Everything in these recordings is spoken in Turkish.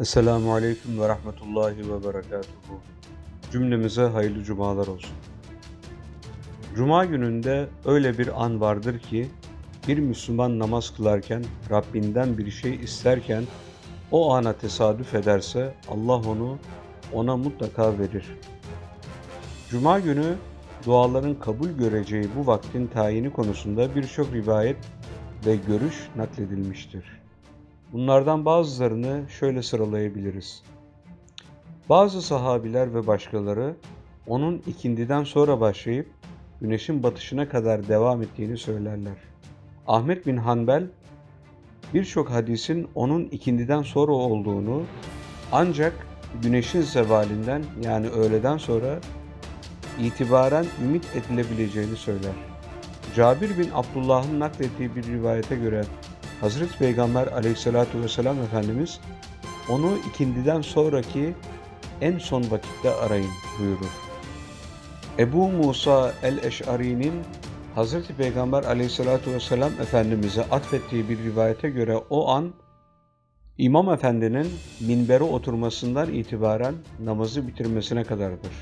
Esselamu Aleyküm ve Rahmetullahi ve Berekatuhu. Cümlemize hayırlı cumalar olsun. Cuma gününde öyle bir an vardır ki, bir Müslüman namaz kılarken, Rabbinden bir şey isterken, o ana tesadüf ederse Allah onu ona mutlaka verir. Cuma günü duaların kabul göreceği bu vaktin tayini konusunda birçok rivayet ve görüş nakledilmiştir. Bunlardan bazılarını şöyle sıralayabiliriz. Bazı sahabiler ve başkaları onun ikindiden sonra başlayıp güneşin batışına kadar devam ettiğini söylerler. Ahmet bin Hanbel birçok hadisin onun ikindiden sonra olduğunu ancak güneşin zevalinden yani öğleden sonra itibaren ümit edilebileceğini söyler. Cabir bin Abdullah'ın naklettiği bir rivayete göre Hazreti Peygamber aleyhissalatü vesselam Efendimiz onu ikindiden sonraki en son vakitte arayın buyurur. Ebu Musa el-Eş'ari'nin Hazreti Peygamber aleyhissalatü vesselam Efendimiz'e atfettiği bir rivayete göre o an İmam Efendi'nin minbere oturmasından itibaren namazı bitirmesine kadardır.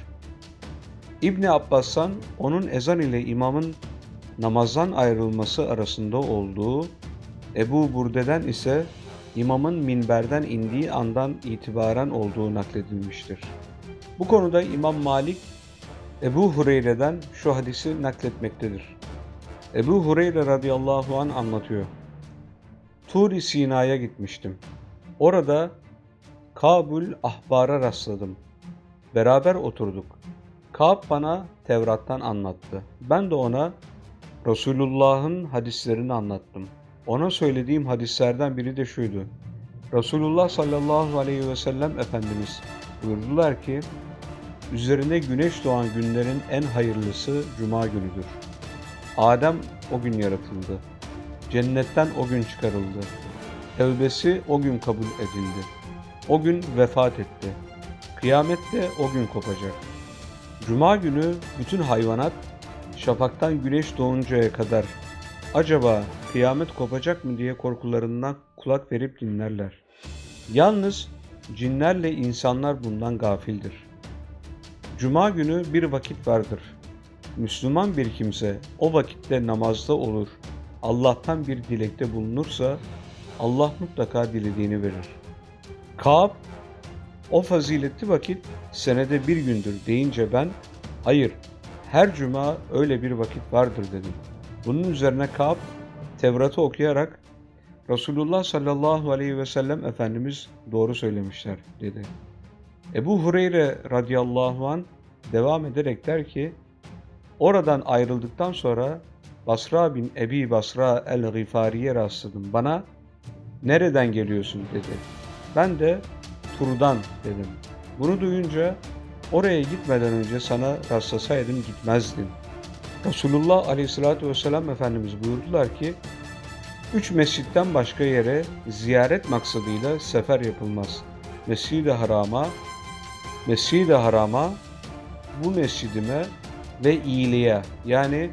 İbni Abbas'tan onun ezan ile imamın namazdan ayrılması arasında olduğu Ebu Burde'den ise imamın minberden indiği andan itibaren olduğu nakledilmiştir. Bu konuda İmam Malik Ebu Hureyre'den şu hadisi nakletmektedir. Ebu Hureyre radıyallahu an anlatıyor. Tur-i Sina'ya gitmiştim. Orada Kabul Ahbar'a rastladım. Beraber oturduk. Kab bana Tevrat'tan anlattı. Ben de ona Resulullah'ın hadislerini anlattım. Ona söylediğim hadislerden biri de şuydu. Resulullah sallallahu aleyhi ve sellem Efendimiz buyurdular ki, üzerine güneş doğan günlerin en hayırlısı Cuma günüdür. Adem o gün yaratıldı. Cennetten o gün çıkarıldı. Tevbesi o gün kabul edildi. O gün vefat etti. Kıyamet de o gün kopacak. Cuma günü bütün hayvanat şafaktan güneş doğuncaya kadar acaba kıyamet kopacak mı diye korkularından kulak verip dinlerler. Yalnız cinlerle insanlar bundan gafildir. Cuma günü bir vakit vardır. Müslüman bir kimse o vakitte namazda olur, Allah'tan bir dilekte bulunursa Allah mutlaka dilediğini verir. Kaab o faziletli vakit senede bir gündür deyince ben hayır her cuma öyle bir vakit vardır dedim. Bunun üzerine Kaab Tevrat'ı okuyarak Resulullah sallallahu aleyhi ve sellem Efendimiz doğru söylemişler dedi. Ebu Hureyre radıyallahu an devam ederek der ki oradan ayrıldıktan sonra Basra bin Ebi Basra el-Gifari'ye rastladım. Bana nereden geliyorsun dedi. Ben de Tur'dan dedim. Bunu duyunca oraya gitmeden önce sana rastlasaydım gitmezdim. Resulullah Aleyhisselatü Vesselam Efendimiz buyurdular ki, üç mescitten başka yere ziyaret maksadıyla sefer yapılmaz. Mescid-i Haram'a, Mescid-i Haram'a, bu mescidime ve iyiliğe yani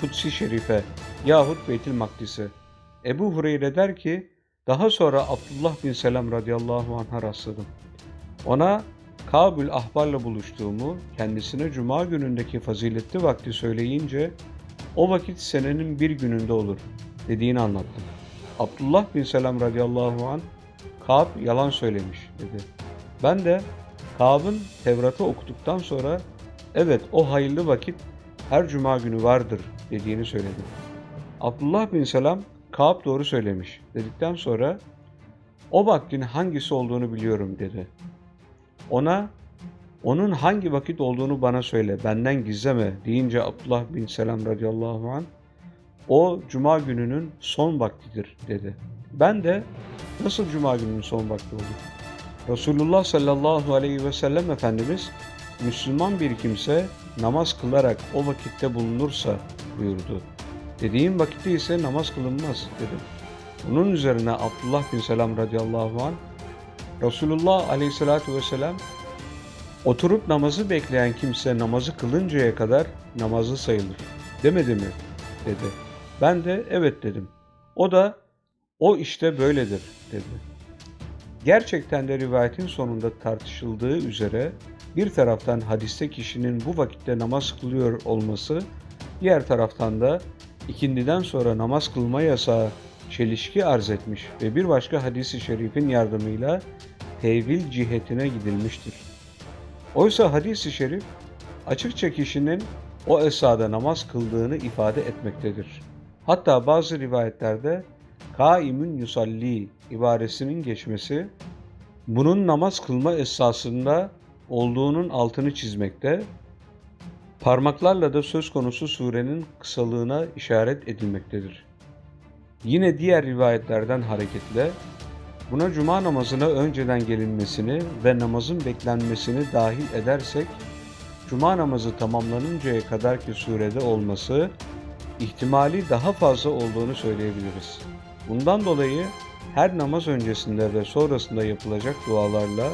Kutsi Şerife yahut Beytül Makdis'e. Ebu Hureyre der ki, daha sonra Abdullah bin Selam radıyallahu anh'a rastladım. Ona Kabül Ahbar'la buluştuğumu, kendisine cuma günündeki faziletli vakti söyleyince o vakit senenin bir gününde olur dediğini anlattım. Abdullah bin Selam radıyallahu an Kab yalan söylemiş dedi. Ben de Kab'ın Tevrat'ı okuduktan sonra evet o hayırlı vakit her cuma günü vardır dediğini söyledim. Abdullah bin Selam Kab doğru söylemiş dedikten sonra o vaktin hangisi olduğunu biliyorum dedi. Ona onun hangi vakit olduğunu bana söyle, benden gizleme deyince Abdullah bin Selam radıyallahu an o cuma gününün son vaktidir dedi. Ben de nasıl cuma gününün son vakti olur? Resulullah sallallahu aleyhi ve sellem Efendimiz Müslüman bir kimse namaz kılarak o vakitte bulunursa buyurdu. Dediğim vakitte ise namaz kılınmaz dedim. Bunun üzerine Abdullah bin Selam radıyallahu an Resulullah aleyhissalatü vesselam oturup namazı bekleyen kimse namazı kılıncaya kadar namazı sayılır demedi mi dedi. Ben de evet dedim. O da o işte böyledir dedi. Gerçekten de rivayetin sonunda tartışıldığı üzere bir taraftan hadiste kişinin bu vakitte namaz kılıyor olması, diğer taraftan da ikindiden sonra namaz kılma yasağı çelişki arz etmiş ve bir başka hadisi şerifin yardımıyla tevil cihetine gidilmiştir. Oysa hadisi şerif açıkça kişinin o esada namaz kıldığını ifade etmektedir. Hatta bazı rivayetlerde kaimün yusalli ibaresinin geçmesi bunun namaz kılma esasında olduğunun altını çizmekte, parmaklarla da söz konusu surenin kısalığına işaret edilmektedir. Yine diğer rivayetlerden hareketle buna cuma namazına önceden gelinmesini ve namazın beklenmesini dahil edersek cuma namazı tamamlanıncaya kadarki surede olması ihtimali daha fazla olduğunu söyleyebiliriz. Bundan dolayı her namaz öncesinde ve sonrasında yapılacak dualarla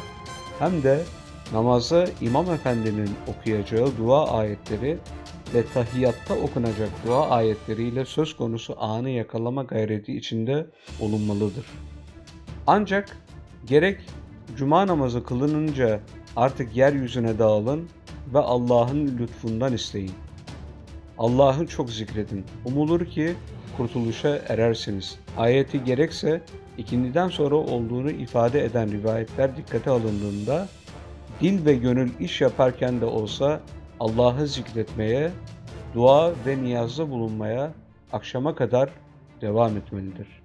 hem de namazda İmam Efendi'nin okuyacağı dua ayetleri ve tahiyyatta okunacak dua ayetleriyle söz konusu anı yakalama gayreti içinde olunmalıdır. Ancak gerek cuma namazı kılınınca artık yeryüzüne dağılın ve Allah'ın lütfundan isteyin. Allah'ı çok zikredin. Umulur ki kurtuluşa erersiniz. Ayeti gerekse ikindiden sonra olduğunu ifade eden rivayetler dikkate alındığında dil ve gönül iş yaparken de olsa Allah'ı zikretmeye, dua ve niyazda bulunmaya akşama kadar devam etmelidir.